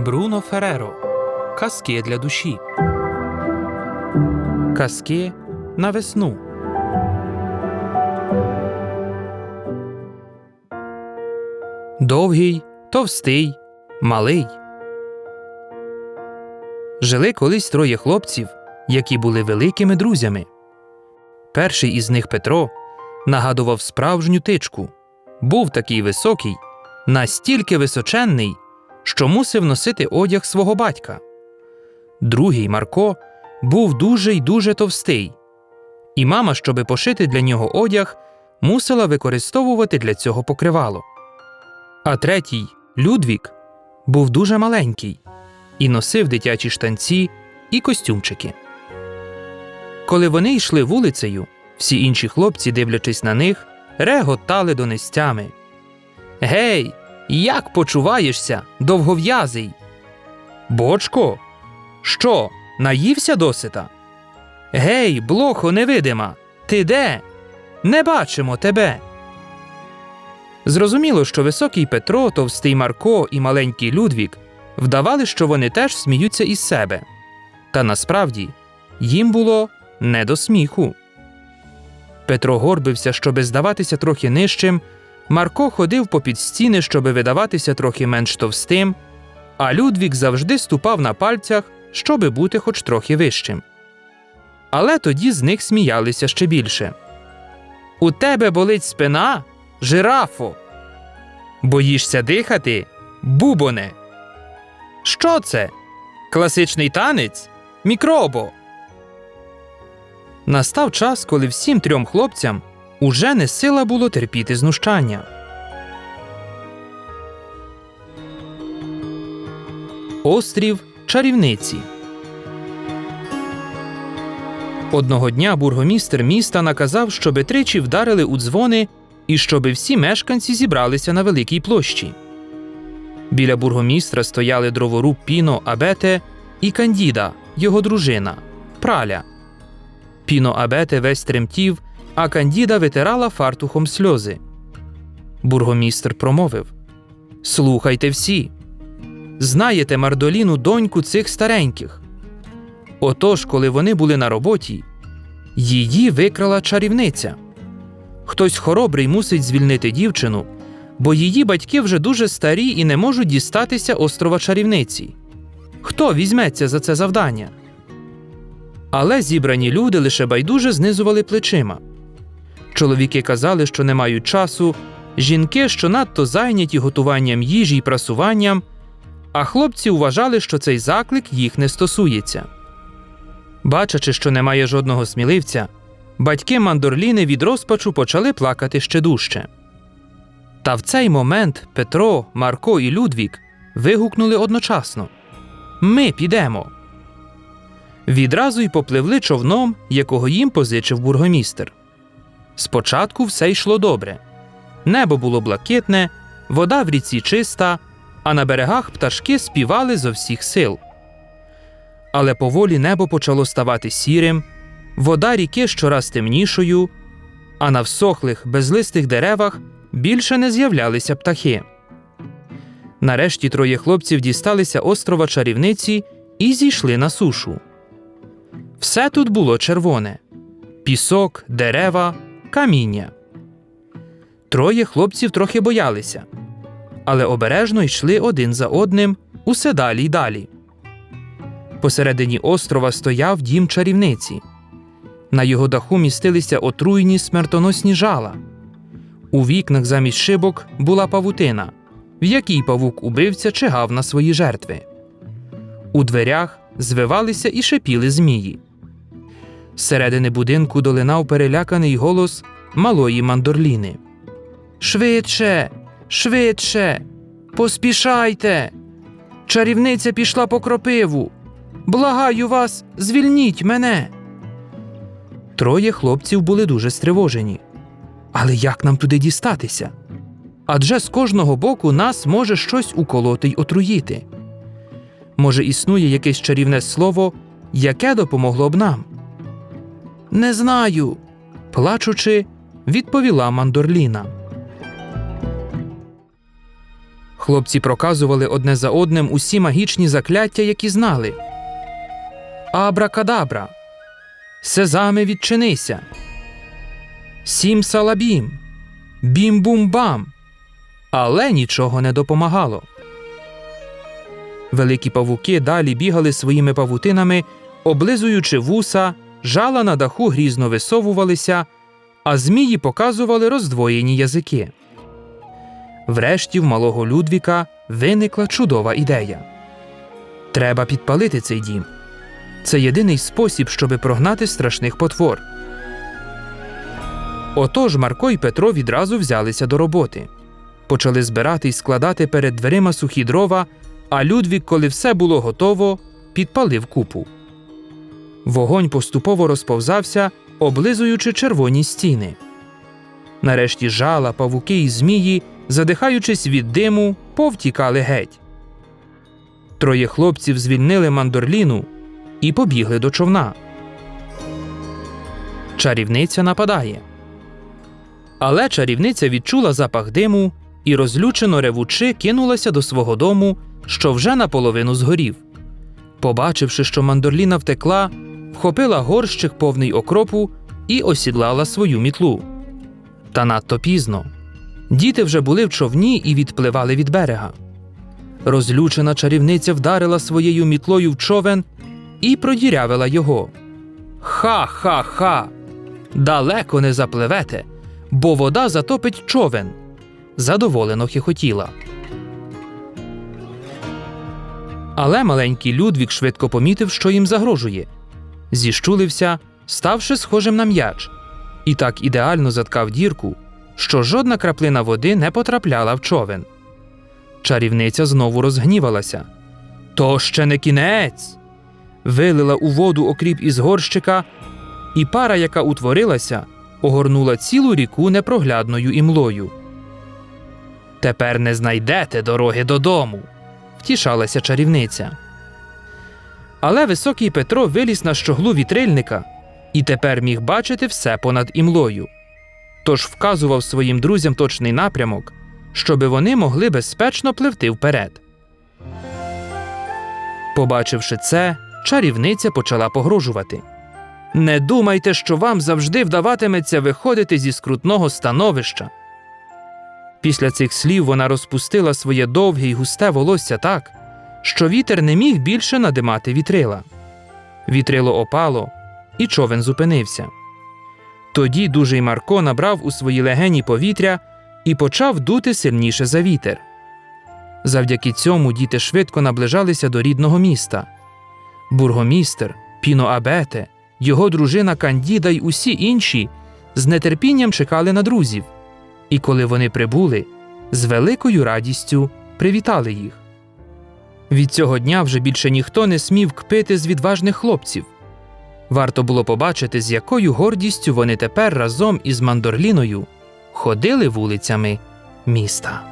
Бруно Фереро. Казки для душі. Казки на весну. Довгий, товстий, малий. Жили колись троє хлопців, які були великими друзями. Перший із них Петро нагадував справжню тичку. Був такий високий, настільки височенний, що мусив носити одяг свого батька. Другий Марко був дуже й дуже товстий, і мама, щоби пошити для нього одяг, мусила використовувати для цього покривало. А третій Людвік був дуже маленький і носив дитячі штанці і костюмчики. Коли вони йшли вулицею, всі інші хлопці, дивлячись на них, реготали донестями. Гей, як почуваєшся, довгов'язий? Бочко? Що, наївся досита? Гей, блохо невидима, ти де? Не бачимо тебе. Зрозуміло, що високий Петро, товстий Марко і маленький Людвік вдавали, що вони теж сміються із себе. Та насправді їм було не до сміху. Петро горбився, щоби здаватися трохи нижчим, Марко ходив попід стіни, щоби видаватися трохи менш товстим, а Людвік завжди ступав на пальцях, щоби бути хоч трохи вищим. Але тоді з них сміялися ще більше. У тебе болить спина, жирафо. Боїшся дихати, бубоне. Що це? Класичний танець? Мікробо. Настав час, коли всім трьом хлопцям уже не сила було терпіти знущання. Острів чарівниці. Одного дня бургомістр міста наказав, щоби тричі вдарили у дзвони і щоби всі мешканці зібралися на великій площі. Біля бургомістра стояли дроворуб Піно Абете і Кандіда, його дружина, праля. Піно Абете весь тремтів, а Кандіда витирала фартухом сльози. Бургомістр промовив Слухайте всі. Знаєте Мардоліну доньку цих стареньких. Отож, коли вони були на роботі, її викрала чарівниця. Хтось хоробрий мусить звільнити дівчину, бо її батьки вже дуже старі і не можуть дістатися острова чарівниці. Хто візьметься за це завдання? Але зібрані люди лише байдуже знизували плечима. Чоловіки казали, що не мають часу, жінки, що надто зайняті готуванням їжі й прасуванням, а хлопці вважали, що цей заклик їх не стосується. Бачачи, що немає жодного сміливця, батьки мандорліни від розпачу почали плакати ще дужче. Та в цей момент Петро, Марко і Людвік вигукнули одночасно Ми підемо. Відразу й попливли човном, якого їм позичив бургомістр. Спочатку все йшло добре. Небо було блакитне, вода в ріці чиста, а на берегах пташки співали зо всіх сил. Але поволі небо почало ставати сірим, вода ріки щораз темнішою, а на всохлих, безлистих деревах більше не з'являлися птахи. Нарешті троє хлопців дісталися острова чарівниці і зійшли на сушу. Все тут було червоне пісок, дерева, каміння. Троє хлопців трохи боялися, але обережно йшли один за одним усе далі й далі. Посередині острова стояв дім чарівниці. На його даху містилися отруйні смертоносні жала. У вікнах замість шибок була павутина, в якій павук убивця чигав на свої жертви. У дверях звивалися і шепіли змії. Зсередини будинку долинав переляканий голос малої мандорліни. Швидше, швидше, поспішайте. Чарівниця пішла по кропиву. Благаю вас, звільніть мене. Троє хлопців були дуже стривожені. Але як нам туди дістатися? Адже з кожного боку нас може щось уколоти й отруїти. Може, існує якесь чарівне слово, яке допомогло б нам? Не знаю, плачучи, відповіла мандорліна. Хлопці проказували одне за одним усі магічні закляття, які знали. Абракадабра. Сезаме відчинися. Сім салабім. Бім-бум-бам. Але нічого не допомагало. Великі павуки далі бігали своїми павутинами, облизуючи вуса, жала на даху грізно висовувалися, а змії показували роздвоєні язики. Врешті в малого Людвіка виникла чудова ідея. Треба підпалити цей дім. Це єдиний спосіб, щоби прогнати страшних потвор. Отож Марко і Петро відразу взялися до роботи. Почали збирати й складати перед дверима сухі дрова, а Людвік, коли все було готово, підпалив купу. Вогонь поступово розповзався, облизуючи червоні стіни. Нарешті жала, павуки і змії, задихаючись від диму, повтікали геть. Троє хлопців звільнили мандорліну і побігли до човна. Чарівниця нападає. Але чарівниця відчула запах диму і, розлючено ревучи, кинулася до свого дому, що вже наполовину згорів. Побачивши, що мандорліна втекла, вхопила горщик повний окропу і осідлала свою мітлу. Та надто пізно. Діти вже були в човні і відпливали від берега. Розлючена чарівниця вдарила своєю мітлою в човен і продірявила його. Ха-ха-ха! Далеко не запливете, бо вода затопить човен. Задоволено хихотіла. Але маленький Людвік швидко помітив, що їм загрожує. Зіщулився, ставши схожим на м'яч, і так ідеально заткав дірку, що жодна краплина води не потрапляла в човен. Чарівниця знову розгнівалася. То ще не кінець. Вилила у воду окріп із горщика, і пара, яка утворилася, огорнула цілу ріку непроглядною імлою. Тепер не знайдете дороги додому, втішалася чарівниця. Але високий Петро виліз на щоглу вітрильника і тепер міг бачити все понад імлою. Тож вказував своїм друзям точний напрямок, щоби вони могли безпечно пливти вперед. Побачивши це, чарівниця почала погрожувати. Не думайте, що вам завжди вдаватиметься виходити зі скрутного становища. Після цих слів вона розпустила своє довге й густе волосся так, що вітер не міг більше надимати вітрила. Вітрило опало, і човен зупинився. Тоді дужий Марко набрав у свої легені повітря і почав дути сильніше за вітер. Завдяки цьому діти швидко наближалися до рідного міста. Бургомістер, Піно Абете, його дружина Кандіда й усі інші з нетерпінням чекали на друзів, і коли вони прибули, з великою радістю привітали їх. Від цього дня вже більше ніхто не смів кпити з відважних хлопців. Варто було побачити, з якою гордістю вони тепер разом із Мандорліною ходили вулицями міста.